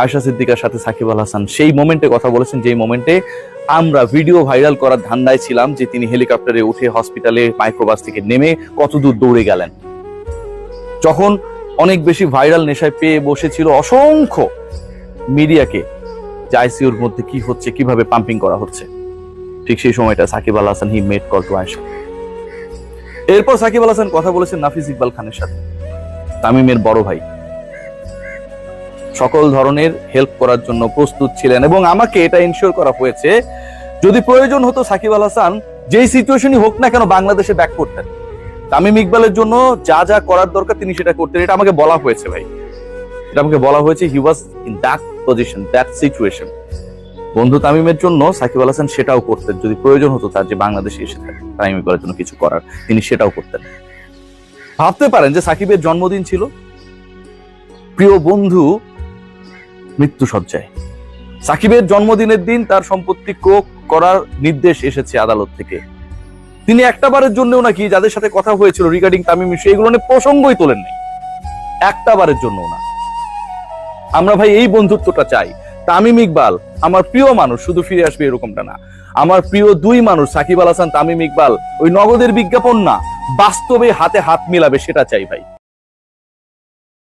আয়শা সিদ্দিকার সাথে সাকিব আল হাসান সেই মোমেন্টে কথা বলেছেন, যেই মোমেন্টে আমরা ভিডিও ভাইরাল করার ধান্দায় ছিলাম যে তিনি হেলিকপ্টারে উঠে হসপিটালে মাইক্রোবাস থেকে নেমে কতদূর দৌড়ে গেলেন। যখন অনেক বেশি ভাইরাল নেশায় পেয়ে বসেছিল অসংখ্য মিডিয়াকে যে আইসিউর মধ্যে কি হচ্ছে, কীভাবে পাম্পিং করা হচ্ছে। ঠিক সেই সময়টা Shakib Al Hasan he made call to Ayesha এরপর সাকিব আল হাসান কথা বলেছেন নাফিস ইকবাল খানের সাথে। তামিমের বড় ভাই। সকল ধরনের হেল্প করার জন্য প্রস্তুত ছিলেন এবং আমাকে এটা ইনশিওর করা হয়েছে, যদি প্রয়োজন হতো সাকিব আল হাসান, যেই সিচুয়েশনই হোক না কেন বাংলাদেশে ব্যাক করতেন। তামিম ইকবালের জন্য যা যা করার দরকার তিনি সেটা করতেন, এটা আমাকে বলা হয়েছে ভাই। এটা আমাকে বলা হয়েছে he was in that position that situation বন্ধু তামিমের জন্য সাকিব আল হাসান সেটাও করতেন, যদি প্রয়োজন হতো তার যে বাংলাদেশে এসে থাকে, তামিম ইকবালের জন্য কিছু করার, তিনি সেটাও করতেন। ভাবতে পারেন যে সাকিবের জন্মদিন ছিল। প্রিয় বন্ধু মৃত্যু সজ্জায়। সাকিবের জন্মদিনের দিন তার সম্পত্তি ক্রোক করার নির্দেশ এসেছে আদালত থেকে। তিনি একটা বারের জন্যও নাকি যাদের সাথে কথা হয়েছিল রিগার্ডিং তামিম এগুলো নিয়ে প্রসঙ্গই তোলেননি। একটা বারের জন্য না। আমরা ভাই, এই বন্ধুত্বটা চাই। তামিম ইকবাল, আমার প্রিয় মানুষ, শুধু ফিরে আসবে এরকমটা না। আমার প্রিয় দুই মানুষ, সাকিব আল হাসান, তামিম ইকবাল, ওই নগদের বিজ্ঞাপন না, বাস্তবে হাতে হাত মিলাবে, সেটা চাই ভাই।